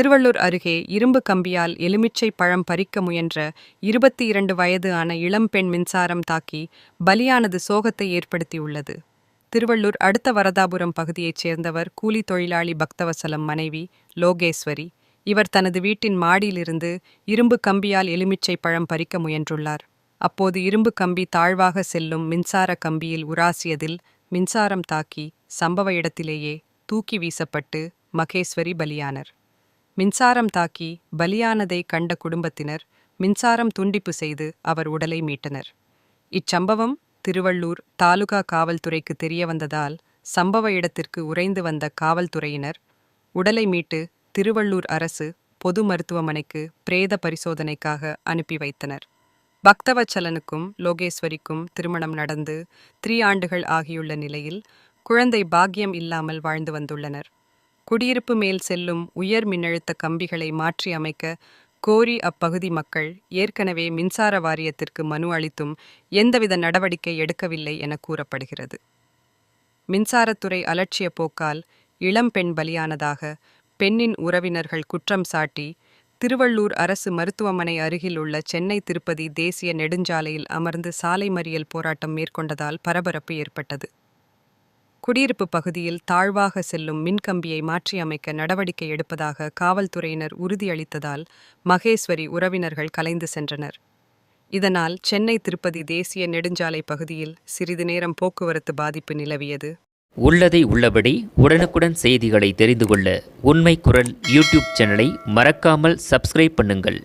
திருவள்ளூர் அருகே இரும்பு கம்பியால் எலுமிச்சை பழம் பறிக்க முயன்ற இருபத்தி இரண்டு வயது ஆன இளம்பெண் மின்சாரம் தாக்கி பலியானது சோகத்தை ஏற்படுத்தியுள்ளது. திருவள்ளூர் அடுத்த வரதாபுரம் பகுதியைச் சேர்ந்தவர் கூலி தொழிலாளி பக்தவசலம் மனைவி லோகேஸ்வரி. இவர் தனது வீட்டின் மாடியிலிருந்து இரும்பு கம்பியால் எலுமிச்சை பழம் பறிக்க முயன்றுள்ளார். அப்போது இரும்பு கம்பி தாழ்வாக செல்லும் மின்சார கம்பியில் உராசியதில் மின்சாரம் தாக்கி சம்பவ இடத்திலேயே தூக்கி வீசப்பட்டு மகேஸ்வரி பலியானர். மின்சாரம் தாக்கி பலியானதை கண்ட குடும்பத்தினர் மின்சாரம் துண்டிப்பு செய்து அவர் உடலை மீட்டனர். இச்சம்பவம் திருவள்ளூர் தாலுகா காவல்துறைக்கு தெரியவந்ததால் சம்பவ இடத்திற்கு உறைந்து வந்த காவல்துறையினர் உடலை மீட்டு திருவள்ளூர் அரசு பொது மருத்துவமனைக்கு பிரேத பரிசோதனைக்காக அனுப்பி வைத்தனர். பக்தவச்சலனுக்கும் லோகேஸ்வரிக்கும் திருமணம் நடந்து த்ரீ ஆண்டுகள் ஆகியுள்ள நிலையில் குழந்தை பாக்கியம் இல்லாமல் வாழ்ந்து வந்துள்ளனர். குடியிருப்பு மேல் செல்லும் உயர் மின்னழுத்த கம்பிகளை மாற்றி அமைக்க கோரி அப்பகுதி மக்கள் ஏற்கனவே மின்சார வாரியத்திற்கு மனு அளித்தும் எந்தவித நடவடிக்கை எடுக்கவில்லை என கூறப்படுகிறது. மின்சாரத்துறை அலட்சிய போக்கால் இளம்பெண் பலியானதாக பெண்ணின் உறவினர்கள் குற்றம் சாட்டி திருவள்ளூர் அரசு மருத்துவமனை அருகில் உள்ள சென்னை திருப்பதி தேசிய நெடுஞ்சாலையில் அமர்ந்து சாலை மறியல் போராட்டம் மேற்கொண்டதால் பரபரப்பு ஏற்பட்டது. குடியிருப்பு பகுதியில் தாழ்வாக செல்லும் மின்கம்பியை மாற்றியமைக்க நடவடிக்கை எடுப்பதாக காவல்துறையினர் உறுதியளித்ததால் மகேஸ்வரி உறவினர்கள் கலைந்து சென்றனர். இதனால் சென்னை திருப்பதி தேசிய நெடுஞ்சாலை பகுதியில் சிறிது நேரம் போக்குவரத்து பாதிப்பு நிலவியது. உள்ளதை உள்ளபடி உடனுக்குடன் செய்திகளை தெரிந்து கொள்ள உண்மை குரல் யூடியூப் சேனலை மறக்காமல் சப்ஸ்கிரைப் பண்ணுங்கள்.